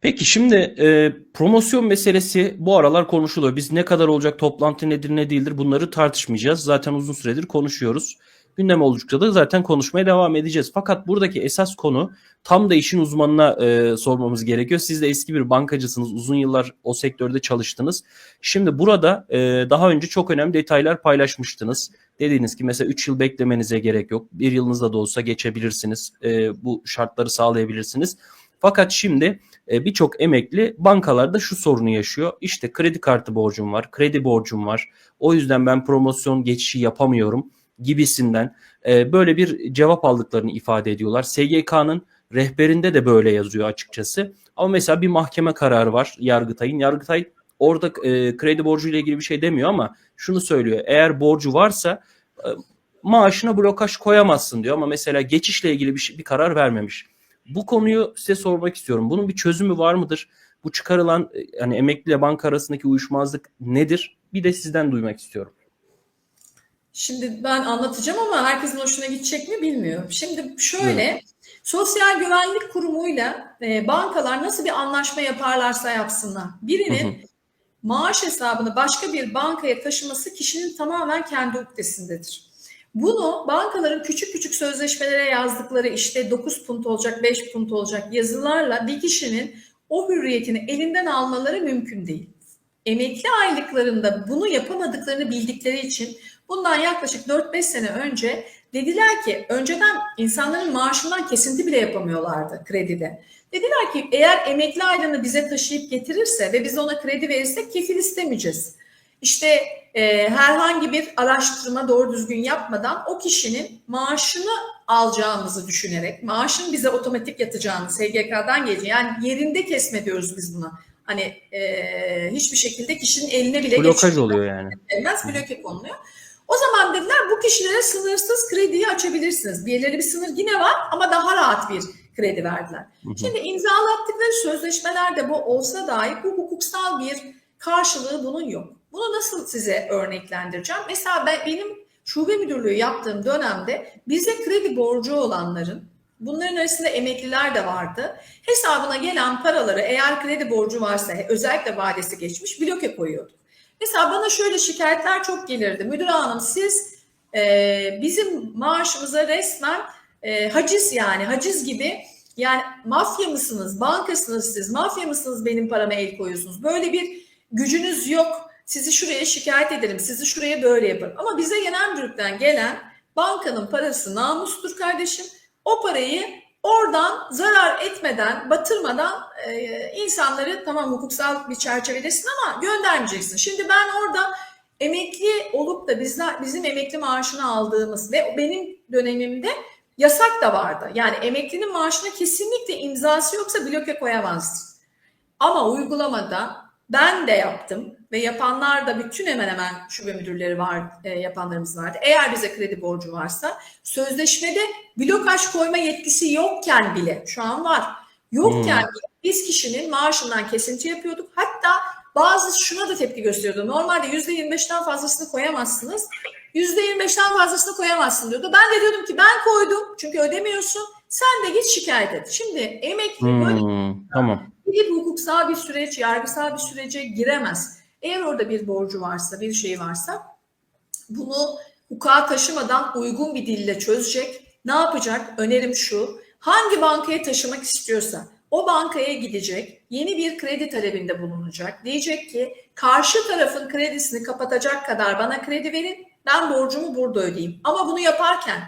Peki şimdi e, promosyon meselesi bu aralar konuşuluyor. Biz ne kadar olacak toplantı nedir ne değildir bunları tartışmayacağız. Zaten uzun süredir konuşuyoruz. Gündem oldukça da zaten konuşmaya devam edeceğiz. Fakat buradaki esas konu tam da işin uzmanına e, sormamız gerekiyor. Siz de eski bir bankacısınız. Uzun yıllar o sektörde çalıştınız. Şimdi burada e, daha önce çok önemli detaylar paylaşmıştınız. Dediğiniz ki mesela 3 yıl beklemenize gerek yok. Bir yılınızda da olsa geçebilirsiniz. E, bu şartları sağlayabilirsiniz. Fakat şimdi e, birçok emekli bankalarda şu sorunu yaşıyor. İşte kredi kartı borcum var, kredi borcum var. O yüzden ben promosyon geçişi yapamıyorum gibisinden e, böyle bir cevap aldıklarını ifade ediyorlar. SGK'nın rehberinde de böyle yazıyor açıkçası. Ama mesela bir mahkeme kararı var Yargıtay'ın. Yargıtay orada e, kredi borcu ile ilgili bir şey demiyor ama şunu söylüyor. Eğer borcu varsa e, maaşına blokaj koyamazsın diyor ama mesela geçişle ilgili bir, şey, bir karar vermemiş. Bu konuyu size sormak istiyorum. Bunun bir çözümü var mıdır? Bu çıkarılan yani emekli ile banka arasındaki uyuşmazlık nedir? Bir de sizden duymak istiyorum. Şimdi ben anlatacağım ama herkesin hoşuna gidecek mi bilmiyorum. Şimdi şöyle evet. Sosyal Güvenlik Kurumu'yla e, bankalar nasıl bir anlaşma yaparlarsa yapsınlar. Birinin hı hı. maaş hesabını başka bir bankaya taşıması kişinin tamamen kendi ukdesindedir. Bunu bankaların küçük küçük sözleşmelere yazdıkları işte 9 punt olacak, 5 punt olacak yazılarla bir kişinin o hürriyetini elinden almaları mümkün değil. Emekli aylıklarında bunu yapamadıklarını bildikleri için bundan yaklaşık 4-5 sene önce dediler ki önceden insanların maaşından kesinti bile yapamıyorlardı kredide. Dediler ki eğer emekli aylığını bize taşıyıp getirirse ve biz ona kredi verirsek kefil istemeyeceğiz. İşte e, herhangi bir araştırma doğru düzgün yapmadan o kişinin maaşını alacağımızı düşünerek, maaşın bize otomatik yatacağını SGK'dan gelecek. Yani yerinde kesme diyoruz biz buna. Hani e, hiçbir şekilde kişinin eline bile Blokaj oluyor yani. Gelmez, bloke konuluyor. O zaman dediler bu kişilere sınırsız krediyi açabilirsiniz. Birileri bir sınır yine var ama daha rahat bir kredi verdiler. Hı hı. Şimdi imzalattıkları sözleşmelerde bu olsa dahi bu hukuksal bir karşılığı bunun yok. Bunu nasıl size örneklendireceğim? Mesela ben, benim şube müdürlüğü yaptığım dönemde bize kredi borcu olanların, bunların arasında emekliler de vardı, hesabına gelen paraları eğer kredi borcu varsa özellikle vadesi geçmiş bloke koyuyorduk. Mesela bana şöyle şikayetler çok gelirdi. Müdür hanım siz e, bizim maaşımıza resmen e, haciz yani haciz gibi yani mafya mısınız, bankasınız siz, mafya mısınız benim parama el koyuyorsunuz. Böyle bir gücünüz yok sizi şuraya şikayet ederim, sizi şuraya böyle yaparım. Ama bize genel müdürlükten gelen bankanın parası namustur kardeşim. O parayı oradan zarar etmeden, batırmadan e, insanları tamam hukuksal bir çerçevedesin ama göndermeyeceksin. Şimdi ben orada emekli olup da bizler, bizim emekli maaşını aldığımız ve benim dönemimde yasak da vardı. Yani emeklinin maaşına kesinlikle imzası yoksa bloke koyamazsın. Ama uygulamada ben de yaptım ve yapanlar da bütün hemen hemen şube müdürleri var, e, yapanlarımız vardı. Eğer bize kredi borcu varsa sözleşmede blokaj koyma yetkisi yokken bile şu an var. Yokken hmm. bile biz kişinin maaşından kesinti yapıyorduk. Hatta bazı şuna da tepki gösteriyordu. Normalde %25'ten fazlasını koyamazsınız. %25'ten fazlasını koyamazsın diyordu. Ben de diyordum ki ben koydum çünkü ödemiyorsun. Sen de git şikayet et. Şimdi emekli hmm, böyle tamam. Bir hukuksal bir süreç, yargısal bir sürece giremez. Eğer orada bir borcu varsa, bir şey varsa bunu hukuka taşımadan uygun bir dille çözecek. Ne yapacak? Önerim şu. Hangi bankaya taşımak istiyorsa o bankaya gidecek, yeni bir kredi talebinde bulunacak. Diyecek ki karşı tarafın kredisini kapatacak kadar bana kredi verin, ben borcumu burada ödeyeyim. Ama bunu yaparken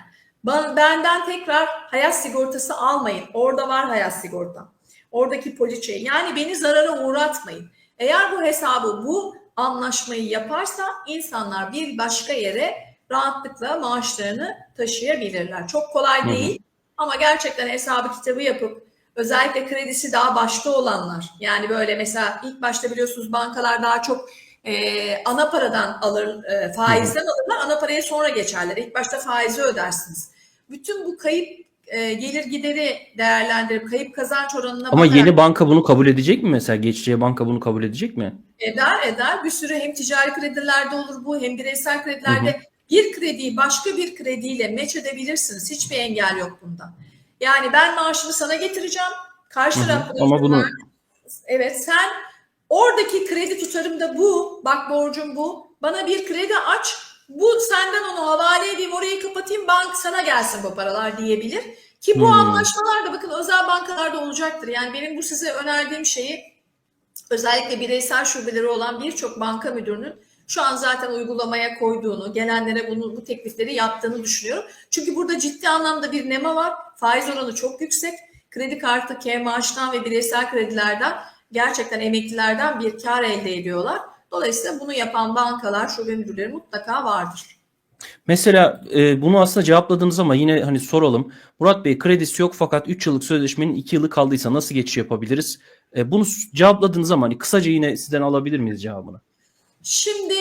benden tekrar hayat sigortası almayın. Orada var hayat sigortam. Oradaki poliçeyi. Yani beni zarara uğratmayın. Eğer bu hesabı, bu anlaşmayı yaparsa insanlar bir başka yere rahatlıkla maaşlarını taşıyabilirler. Çok kolay değil hı hı. ama gerçekten hesabı kitabı yapıp özellikle kredisi daha başta olanlar yani böyle mesela ilk başta biliyorsunuz bankalar daha çok e, ana paradan alır, e, faizden alırlar. Ana paraya sonra geçerler. İlk başta faizi ödersiniz. Bütün bu kayıp e, gelir gideri değerlendirip kayıp kazanç oranına Ama yeni banka bunu kabul edecek mi mesela? Geçeceği banka bunu kabul edecek mi? Eder eder. Bir sürü hem ticari kredilerde olur bu hem bireysel kredilerde. Hı hı. Bir krediyi başka bir krediyle meç edebilirsiniz. Hiçbir engel yok bunda. Yani ben maaşımı sana getireceğim. Karşı taraf Ama bunu Evet sen oradaki kredi tutarım da bu. Bak borcum bu. Bana bir kredi aç. Bu senden onu havale edeyim orayı kapatayım bank sana gelsin bu paralar diyebilir. Ki bu Hmm. anlaşmalar da bakın özel bankalarda olacaktır. Yani benim bu size önerdiğim şeyi özellikle bireysel şubeleri olan birçok banka müdürünün şu an zaten uygulamaya koyduğunu, gelenlere bunu bu teklifleri yaptığını düşünüyorum. Çünkü burada ciddi anlamda bir nema var. Faiz oranı çok yüksek. Kredi kartı, K maaştan ve bireysel kredilerden gerçekten emeklilerden bir kar elde ediyorlar. Dolayısıyla bunu yapan bankalar, şube müdürleri mutlaka vardır. Mesela e, bunu aslında cevapladınız ama yine hani soralım. Murat Bey kredisi yok fakat 3 yıllık sözleşmenin 2 yılı kaldıysa nasıl geçiş yapabiliriz? E, bunu cevapladığınız ama hani kısaca yine sizden alabilir miyiz cevabını? Şimdi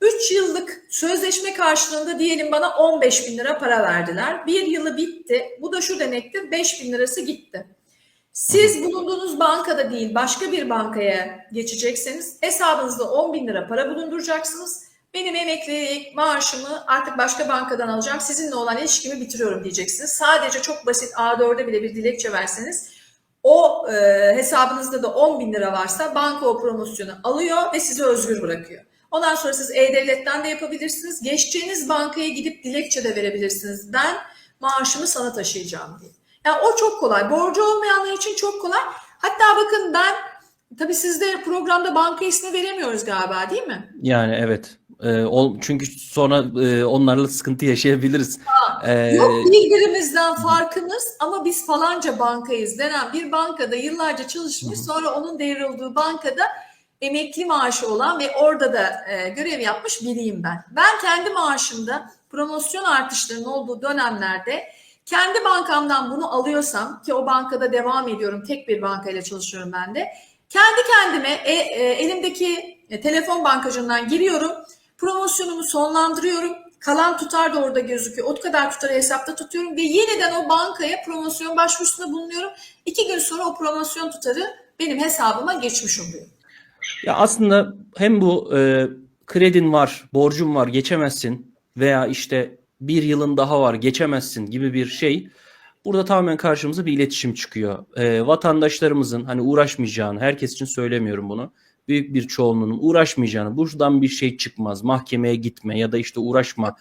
3 yıllık sözleşme karşılığında diyelim bana 15 bin lira para verdiler. Bir yılı bitti. Bu da şu demektir 5 bin lirası gitti. Siz bulunduğunuz bankada değil başka bir bankaya geçecekseniz hesabınızda 10 bin lira para bulunduracaksınız. Benim emeklilik maaşımı artık başka bankadan alacağım. Sizinle olan ilişkimi bitiriyorum diyeceksiniz. Sadece çok basit A4'e bile bir dilekçe verseniz o e, hesabınızda da 10 bin lira varsa banka o promosyonu alıyor ve sizi özgür bırakıyor. Ondan sonra siz E-Devlet'ten de yapabilirsiniz. Geçeceğiniz bankaya gidip dilekçe de verebilirsiniz. Ben maaşımı sana taşıyacağım diye. Yani o çok kolay. Borcu olmayanlar için çok kolay. Hatta bakın ben tabii sizde programda banka ismi veremiyoruz galiba değil mi? Yani evet. E, ol, çünkü sonra e, onlarla sıkıntı yaşayabiliriz. E, Yok birbirimizden farkımız ama biz falanca bankayız denen bir bankada yıllarca çalışmış sonra onun devraldığı bankada emekli maaşı olan ve orada da e, görev yapmış biriyim ben. Ben kendi maaşımda promosyon artışlarının olduğu dönemlerde kendi bankamdan bunu alıyorsam ki o bankada devam ediyorum tek bir bankayla çalışıyorum ben de. Kendi kendime e, e, elimdeki e, telefon bankacından giriyorum. Promosyonumu sonlandırıyorum. Kalan tutar da orada gözüküyor. O kadar tutarı hesapta tutuyorum ve yeniden o bankaya promosyon başvurusunda bulunuyorum. İki gün sonra o promosyon tutarı benim hesabıma geçmiş oluyor. Ya aslında hem bu e, kredin var, borcun var, geçemezsin veya işte bir yılın daha var, geçemezsin gibi bir şey. Burada tamamen karşımıza bir iletişim çıkıyor. E, vatandaşlarımızın hani uğraşmayacağını, herkes için söylemiyorum bunu. Büyük bir çoğunluğunun uğraşmayacağını, buradan bir şey çıkmaz, mahkemeye gitme ya da işte uğraşma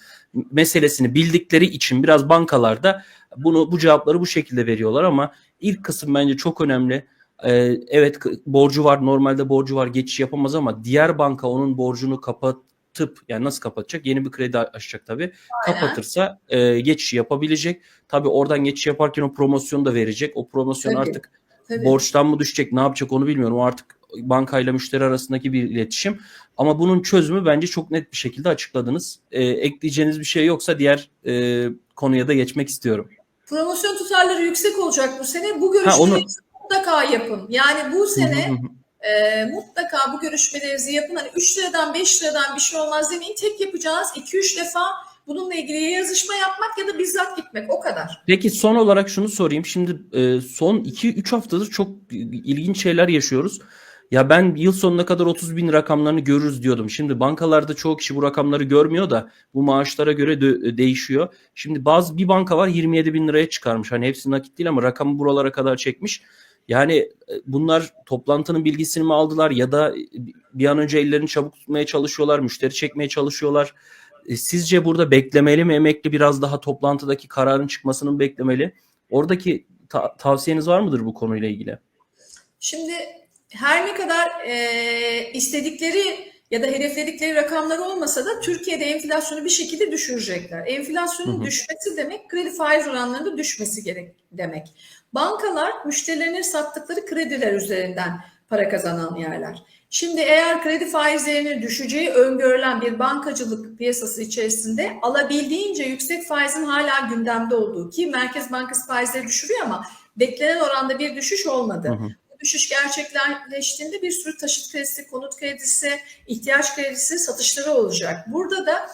meselesini bildikleri için biraz bankalarda bunu bu cevapları bu şekilde veriyorlar ama ilk kısım bence çok önemli. Ee, evet borcu var normalde borcu var geçiş yapamaz ama diğer banka onun borcunu kapatıp yani nasıl kapatacak yeni bir kredi açacak tabii Aynen. kapatırsa e, geçiş yapabilecek tabii oradan geçiş yaparken o promosyonu da verecek o promosyon Tabii, artık Tabii. borçtan mı düşecek ne yapacak onu bilmiyorum o artık bankayla müşteri arasındaki bir iletişim ama bunun çözümü bence çok net bir şekilde açıkladınız Ee, ekleyeceğiniz bir şey yoksa diğer e, konuya da geçmek istiyorum. Promosyon tutarları yüksek olacak bu sene. Bu görüşmeleri onu- mutlaka yapın. Yani bu sene. E, mutlaka bu görüşmelerinizi yapın. Hani 3 liradan 5 liradan bir şey olmaz demeyin. Tek yapacağınız 2-3 defa bununla ilgili ya yazışma yapmak ya da bizzat gitmek. O kadar. Peki son olarak şunu sorayım. Şimdi e, son 2-3 haftadır çok ilginç şeyler yaşıyoruz. Ya ben yıl sonuna kadar 30 bin rakamlarını görürüz diyordum. Şimdi bankalarda çoğu kişi bu rakamları görmüyor da bu maaşlara göre de- değişiyor. Şimdi bazı bir banka var 27 bin liraya çıkarmış. Hani hepsi nakit değil ama rakamı buralara kadar çekmiş. Yani e, bunlar toplantının bilgisini mi aldılar ya da bir an önce ellerini çabuk tutmaya çalışıyorlar, müşteri çekmeye çalışıyorlar. E, Sizce burada beklemeli mi emekli biraz daha toplantıdaki kararın çıkmasını mı beklemeli? Oradaki ta- tavsiyeniz var mıdır bu konuyla ilgili? Şimdi her ne kadar e, istedikleri ya da hedefledikleri rakamlar olmasa da Türkiye'de enflasyonu bir şekilde düşürecekler. Enflasyonun Hı hı. düşmesi demek kredi faiz oranlarının düşmesi gerek demek. Bankalar müşterilerine sattıkları krediler üzerinden para kazanan yerler. Şimdi eğer kredi faizlerinin düşeceği öngörülen bir bankacılık piyasası içerisinde alabildiğince yüksek faizin hala gündemde olduğu ki Merkez Bankası faizleri düşürüyor ama beklenen oranda bir düşüş olmadı. Hı hı. Düşüş gerçekleştiğinde bir sürü taşıt kredisi, konut kredisi, ihtiyaç kredisi satışları olacak. Burada da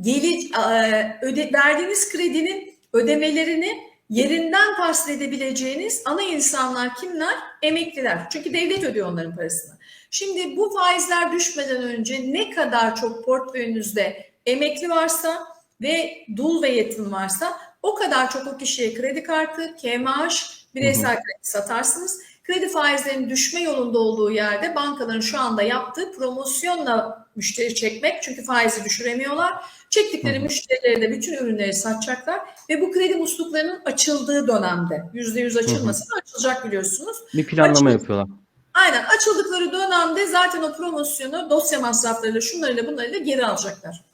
geli, e, öde, verdiğiniz kredinin ödemelerini yerinden tahsil edebileceğiniz ana insanlar kimler? Emekliler. Çünkü devlet ödüyor onların parasını. Şimdi bu faizler düşmeden önce ne kadar çok portföyünüzde emekli varsa ve dul ve yetim varsa o kadar çok o kişiye kredi kartı, KMAŞ, bireysel kredi satarsınız. Kredi faizlerinin düşme yolunda olduğu yerde bankaların şu anda yaptığı promosyonla müşteri çekmek. Çünkü faizi düşüremiyorlar. Çektikleri müşterilere de bütün ürünleri satacaklar ve bu kredi musluklarının açıldığı dönemde %100 açılmasın açılacak biliyorsunuz. Bir planlama Açık- yapıyorlar. Aynen açıldıkları dönemde zaten o promosyonu dosya masraflarıyla şunlarıyla bunlarıyla geri alacaklar.